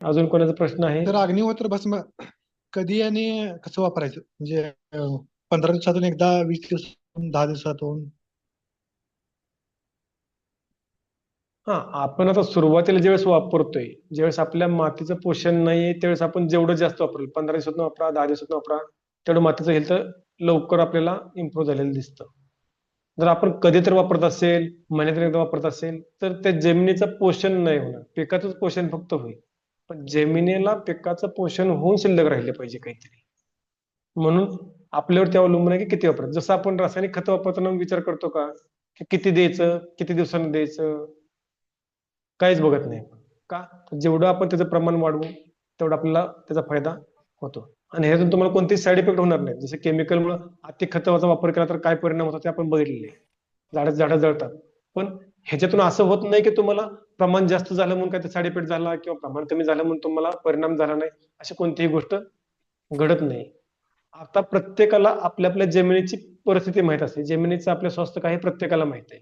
अजून कोणाचा प्रश्न आहे? तर अग्निहोत्र भस्म कधी आणि कसं वापरायचं? म्हणजे पंधरा दिवसातून एकदा वीस दिवसातून दहा दिवसातून? हा आपण आता सुरुवातीला ज्यावेळेस वापरतोय ज्यावेळेस आपल्या मातीचं पोषण नाहीये त्यावेळेस आपण जेवढं जास्त वापरेल पंधरा दिवसातून वापरा दहा दिवसातून वापरा तेवढं मातीचं हेल्थ लवकर आपल्याला इम्प्रूव्ह झालेलं दिसतं. जर आपण कधी तर वापरत असेल महिन्यातून एकदा वापरत असेल तर त्या जमिनीचं पोषण नाही होणार. पिकाचंच पोषण फक्त होईल. पण जमिनीला पिकाचं पोषण होऊन शिल्लक राहिले पाहिजे काहीतरी. म्हणून आपल्यावरती अवलंबून आहे की किती वापरायचं? जसं आपण रासायनिक खत वापरताना विचार करतो का? की किती द्यायचं? किती दिवसांनी द्यायचं? काहीच बघत नाही का? जेवढं आपण त्याचं प्रमाण वाढवू तेवढा आपल्याला त्याचा फायदा होतो. आणि ह्यातून तुम्हाला कोणती साईड इफेक्ट होणार नाही. जसं केमिकलमुळे अति खताचा वापर केला तर काय परिणाम होतात ते आपण बघितलेले झाडं झाडं जळतात. पण ह्याच्यातून असं होत नाही की तुम्हाला प्रमाण जास्त झालं म्हणून काय साईड इफेक्ट झाला किंवा प्रमाण कमी झालं म्हणून तुम्हाला परिणाम झाला नाही अशी कोणतीही गोष्ट घडत नाही. आता प्रत्येकाला आपल्या आपल्या जमिनीची परिस्थिती माहीत असते. जमिनीचं आपलं स्वास्थ्य काय हे प्रत्येकाला माहीत आहे.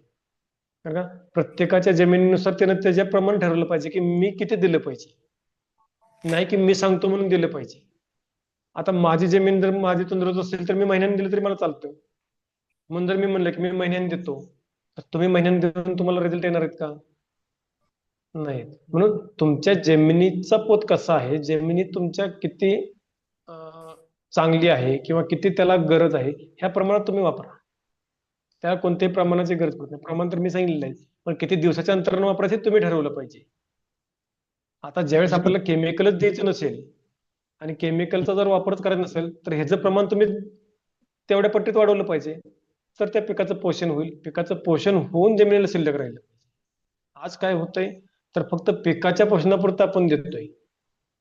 कारण का? प्रत्येकाच्या जमिनीनुसार त्यानं त्याचे प्रमाण ठरवलं पाहिजे की मी किती दिलं पाहिजे. नाही की मी सांगतो म्हणून दिलं पाहिजे. आता माझी जमीन जर माझी तंदुरुस्त असेल तर मी महिन्याने दिलं तरी मला चालतं. म्हणून जर मी म्हणलं की मी महिन्याने देतो तर तुम्ही महिन्याने देऊन तुम्हाला रिझल्ट येणार आहेत का? नाही म्हणून तुमच्या जमिनीचा पोत कसा आहे? जमिनी तुमच्या किती चांगली आहे किंवा किती त्याला गरज आहे ह्या प्रमाणात तुम्ही वापरा. त्याला कोणत्याही प्रमाणाची गरज पडत नाही. प्रमाण तर मी सांगितलेलं आहे पण किती दिवसाच्या अंतरानं वापरायचे हे तुम्ही ठरवलं पाहिजे. आता ज्यावेळेस आपल्याला केमिकलच द्यायचं नसेल आणि केमिकलचा जर वापरच करायचा नसेल तर ह्याचं प्रमाण तुम्ही तेवढ्या पट्टीत वाढवलं पाहिजे. तर त्या पिकाचं पोषण होईल. पिकाचं पोषण होऊन जमिनीला शिल्लक राहील. आज काय होतंय? तर फक्त पिकाच्या पोषणापुरतं आपण देतोय.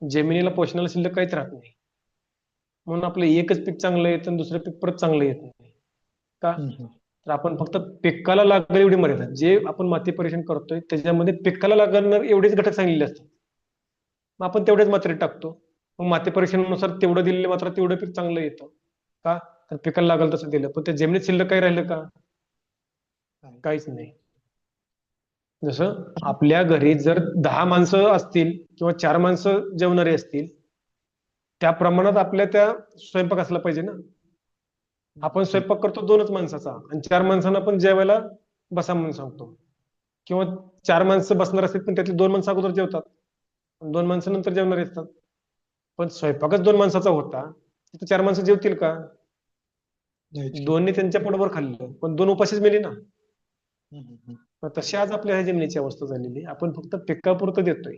जमिनीला पोषणाला शिल्लक काहीच राहत नाही. म्हणून आपलं एकच पीक चांगलं येतं आणि दुसरं पीक परत चांगलं येत नाही. का? तर आपण फक्त पिकाला लागेल एवढी मर्यादा. जे आपण माती परीक्षण करतोय त्याच्यामध्ये पिकाला लागणार एवढेच घटक सांगितले असतात. मग आपण तेवढेच मात्रेत टाकतो. मग माती परीक्षणानुसार तेवढं दिलेलं मात्र तेवढं पीक चांगलं येतं. का? तर पिकाला लागल तसं दिलं. पण त्या जमिनीत शिल्लक काही राहिलं का? काहीच नाही. जसं आपल्या घरी जर दहा माणसं असतील किंवा चार माणसं जेवणारी असतील त्या प्रमाणात आपल्या त्या स्वयंपाक असला पाहिजे ना. आपण स्वयंपाक करतो दोनच माणसाचा आणि चार माणसांना आपण जेवायला बसा म्हणून सांगतो. किंवा चार माणसं बसणार असतील पण त्यातली दोन माणसं अगोदर जेवतात. दोन माणसं नंतर जेवणार असतात. पण स्वयंपाकच दोन माणसाचा होता. तिथे चार माणसं जेवतील का. दोन्ही त्यांच्या पोटभर खाल्लं. पण दोन उपाशीच मिळली ना. तशी आज आपल्या ह्या जमिनीची अवस्था झालेली. आपण फक्त पिकापुरतं देतोय.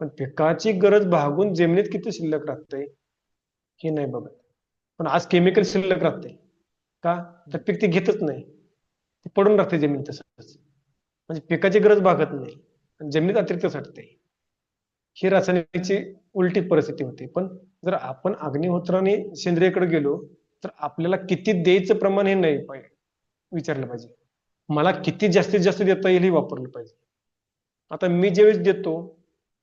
पण पिकाची गरज भागून जमिनीत किती शिल्लक राहतंय हे नाही बघत. पण आज केमिकल शिल्लक राहते का? तर पीक ते घेतच नाही. ते पडून राहते जमीन तसंच. म्हणजे पिकाची गरज भागत नाही. आणि जमिनीत अतिरिक्त साठते ही रासायनिकची उलटी परिस्थिती होते. पण जर आपण अग्निहोत्राने सेंद्रियकडे गेलो तर आपल्याला किती द्यायचं प्रमाण हे नाही पाहिजे विचारलं पाहिजे. मला किती जास्तीत जास्त देता येईल हे वापरलं पाहिजे. आता मी ज्यावेळेस देतो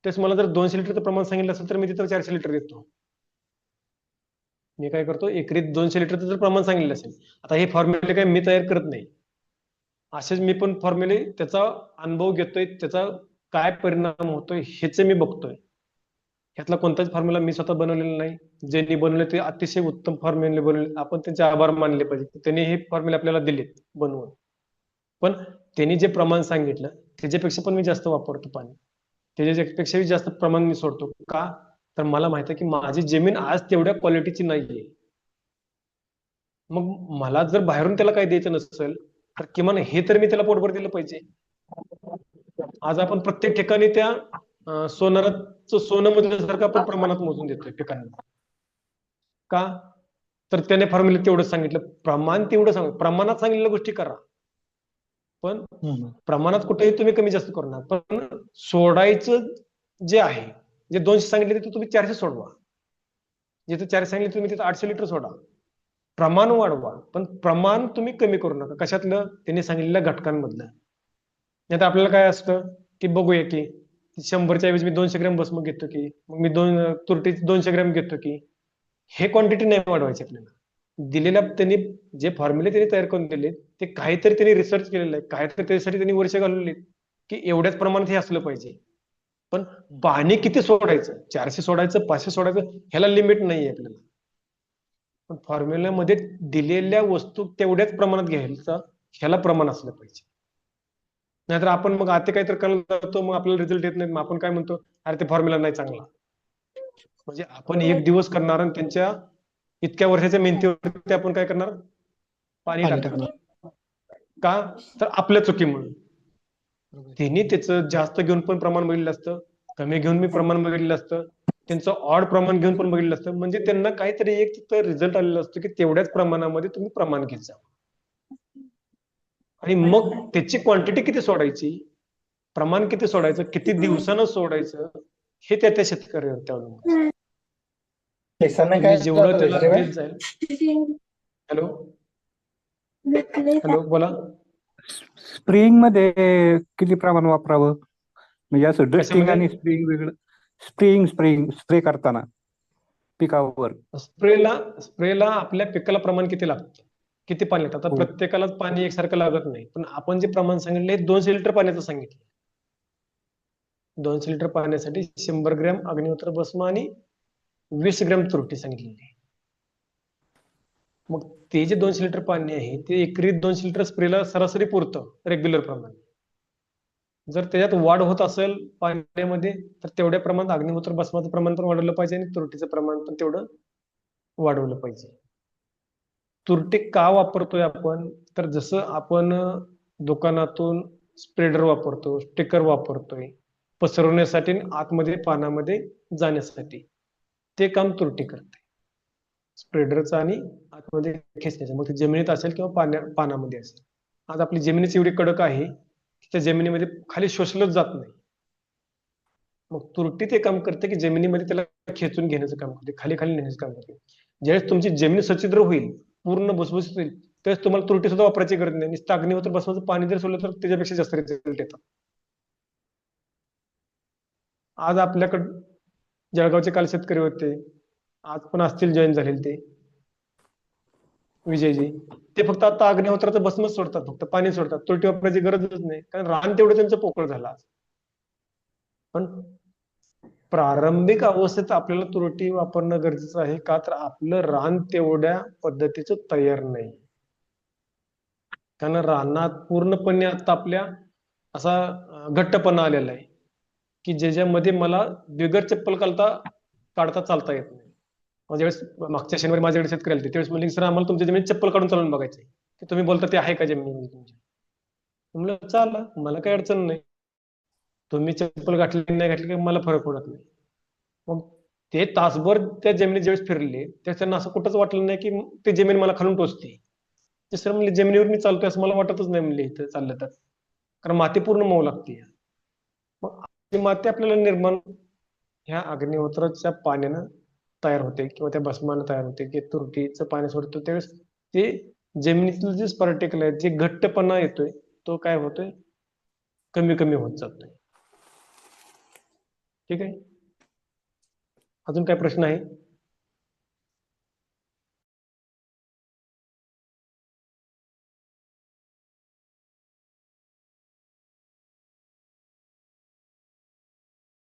तेच मला जर दोनशे लिटरचं प्रमाण सांगितलं असेल तर मी तिथं चारशे लिटर देतो. मी काय करतो एकरीत दोनशे लिटरचं जर प्रमाण सांगितलं असेल आता हे फॉर्म्युले काय मी तयार करत नाही. असेच मी पण फॉर्म्युले त्याचा अनुभव घेतोय त्याचा काय परिणाम होतोय हेच मी बघतोय. ह्यातला कोणताच फॉर्म्युला मी स्वतः बनवलेला नाही. ज्यांनी बनवले ते अतिशय उत्तम फॉर्म्युले बनवले. आपण त्यांचे आभार मानले पाहिजे. त्यांनी हे फॉर्म्युले आपल्याला दिले बनवून. पण त्यांनी जे प्रमाण सांगितलं त्याच्यापेक्षा पण मी जास्त वापरतो पाणी. त्याच्यापेक्षाही जास्त प्रमाण मी सोडतो. का? तर मला माहीत आहे की माझी जमीन आज तेवढ्या क्वालिटीची नाहीये. मग मला जर बाहेरून त्याला काही द्यायचं नसेल तर किमान हे तर मी त्याला पोटभर दिलं पाहिजे. आज आपण प्रत्येक ठिकाणी त्या सोनाराचं सोनं मोजल्यासारखं आपण प्रमाणात मोजून देतोय पिकांना. का? तर त्याने फॉर्म्युला तेवढं सांगितलं. प्रमाण तेवढं सांग प्रमाणात सांगितलेल्या गोष्टी करा. पण. प्रमाणात कुठेही तुम्ही कमी जास्त करू नका. पण सोडायचं जे आहे जे दोनशे सांगितले ते तुम्ही चारशे सोडवा. जिथे चारशे सांगितले तुम्ही तिथे आठशे लिटर सोडा. प्रमाण वाढवा. पण प्रमाण तुम्ही कमी करू नका. कशातलं? त्यांनी सांगितलेल्या घटकांमधलं. नाही तर आपल्याला काय असतं? की बघूया की शंभरच्या ऐवजी मी दोनशे ग्रॅम भस्म घेतो की मग मी दोन तुरटी दोनशे ग्रॅम घेतो की हे क्वांटिटी नाही वाढवायची आपल्याला. दिलेल्या त्यांनी जे फॉर्म्युले त्यांनी तयार करून दिले ते काहीतरी त्यांनी रिसर्च केलेलं आहे. काहीतरी त्यासाठी त्यांनी वर्ष घालवली की एवढ्याच प्रमाणात हे असलं पाहिजे. पण पाणी किती सोडायचं? चारशे सोडायचं पाचशे सोडायचं ह्याला लिमिट नाहीये आपल्याला. पण फॉर्म्युल्यामध्ये दिलेल्या वस्तू तेवढ्याच प्रमाणात घ्यायचा ह्याला प्रमाण असलं पाहिजे. नाहीतर आपण मग आता काहीतरी करायला जातो मग आपल्याला रिझल्ट येत नाही मग आपण काय म्हणतो? अरे ते फॉर्म्युला नाही चांगला. म्हणजे आपण एक दिवस करणार आणि त्यांच्या इतक्या वर्षाच्या मेहनतीवरती आपण काय करणार? पाणी टाकणार. का? तर आपल्या चुकीमुळे. त्यांनी त्याचं जास्त घेऊन पण प्रमाण बघितलं असतं. कमी घेऊन मी प्रमाण बघितलं असतं. त्यांचं ऑड प्रमाण घेऊन पण बघितलं असतं. म्हणजे त्यांना काहीतरी एक रिझल्ट आलेला असतो की तेवढ्याच प्रमाणामध्ये तुम्ही प्रमाण घेत जा. आणि मग त्याची क्वांटिटी किती सोडायची? प्रमाण किती सोडायचं? किती दिवसानं सोडायचं? हे त्या त्या शेतकऱ्यावरती अवलंबून जेवढं त्याला जाईल. हॅलो? हॅलो बोला. स्प्रिंगमध्ये किती प्रमाण वापरावं? म्हणजे असं डस्टिंग कशामध्ये? आणि स्प्रिंग वेगळं. स्प्रिंग स्प्रिंग स्प्रे करताना पिकावर. स्प्रेला स्प्रेला आपल्या पिकाला प्रमाण किती लागतं? किती पाणी लागतं आता हो. प्रत्येकालाच पाणी एकसारखं लागत नाही. पण आपण जे प्रमाण सांगितले दोनशे लिटर पाण्याचं सांगितलं. दोनशे लिटर पाण्यासाठी शंभर ग्रॅम अग्निहोत्र भस्म आणि वीस ग्रॅम तुरटी सांगितलेली आहे. मग ते जे दोनशे लिटर पाणी आहे ते एकरी दोनशे लिटर स्प्रेला सरासरी पुरतं रेग्युलर प्रमाण. जर त्याच्यात वाढ होत असेल पाण्यामध्ये तर तेवढ्या प्रमाणात अग्निहोत्र भस्माचं प्रमाण पण वाढवलं पाहिजे आणि तुरटीचं प्रमाण पण तेवढं वाढवलं पाहिजे. तुरटे का वापरतोय आपण? तर जसं आपण दुकानातून स्प्रेडर वापरतो स्टिकर वापरतोय पसरवण्यासाठी आणि आतमध्ये पानामध्ये जाण्यासाठी ते काम तुरटी करते. स्प्रेडरचं आणि आतमध्ये खेचण्याचं. मग ते जमिनीत असेल किंवा पाण्या पानामध्ये असेल. आज आपली जमिनीची एवढी कडक आहे की त्या जमिनीमध्ये खाली शोषलंच जात नाही. मग तुरटी ते काम करते की जमिनीमध्ये त्याला खेचून घेण्याचं काम करते खाली खाली नेण्याचं काम करते. ज्यावेळेस तुमची जमीन सचिद्र होईल पूर्ण भुसभुशीत होईल. तर तुम्हाला तुरटी सुद्धा वापरायची गरज नाही. नुसतं अग्निहोत्र बसवायचं पाणी जर सोडलं तर त्याच्यापेक्षा जास्त रिझल्ट येतात. आज आपल्याकडं जळगावचे काल शेतकरी होते. आज पण असतील जॉईन झालेले ते. विजयजी. ते फक्त आता अग्निहोत्राचं भस्मच सोडतात फक्त पाणी सोडतात. तुरटी वापरायची गरजच नाही. कारण रान तेवढं त्यांचं पोकळ झालं आज. पण प्रारंभिक अवस्थेत आपल्याला तुरटी वापरणं गरजेचं आहे का तर आपलं रान तेवढ्या पद्धतीचं तयार नाही. कारण रानात पूर्णपणे आता आपल्या असा घट्टपणा आलेला आहे की ज्याच्यामध्ये मला बिगर चप्पल काढता काढता चालता येत नाही. माझ्या ज्यावेळेस मागच्या शनिवारी माझ्याकडे शेतकरी आले त्यावेळेस म्हणले सर आम्हाला तुमच्या जमिनीत चप्पल काढून चालून बघायचे की तुम्ही बोलता ते आहे का जमिनी तुमच्या? म्हणलं चाल मला काही अडचण नाही. तुम्ही चप्पल घातली नाही घातली काही मला फरक पडत नाही. मग ते तासभर त्या जमिनीत ज्यावेळेस फिरले त्यावेळेस त्यांना असं कुठंच वाटलं नाही की ते जमीन मला खालून टोचते. ते सर म्हणले जमिनीवर मी चालतोय असं मला वाटतच नाही. म्हणले इथं चाललं तर. कारण माती पूर्ण मऊ लागते. मग माती आपल्याला निर्माण ह्या अग्निहोत्राच्या पाण्यानं तयार होते किंवा त्या भस्मानं तयार होते. की तुरटीचं पाणी सोडतो त्यावेळेस ते जमिनीतील जे स्पर्टिकल आहे जे घट्टपणा येतोय तो काय होतोय? कमी कमी होत जातोय. ठीक आहे? अजून काय प्रश्न आहे?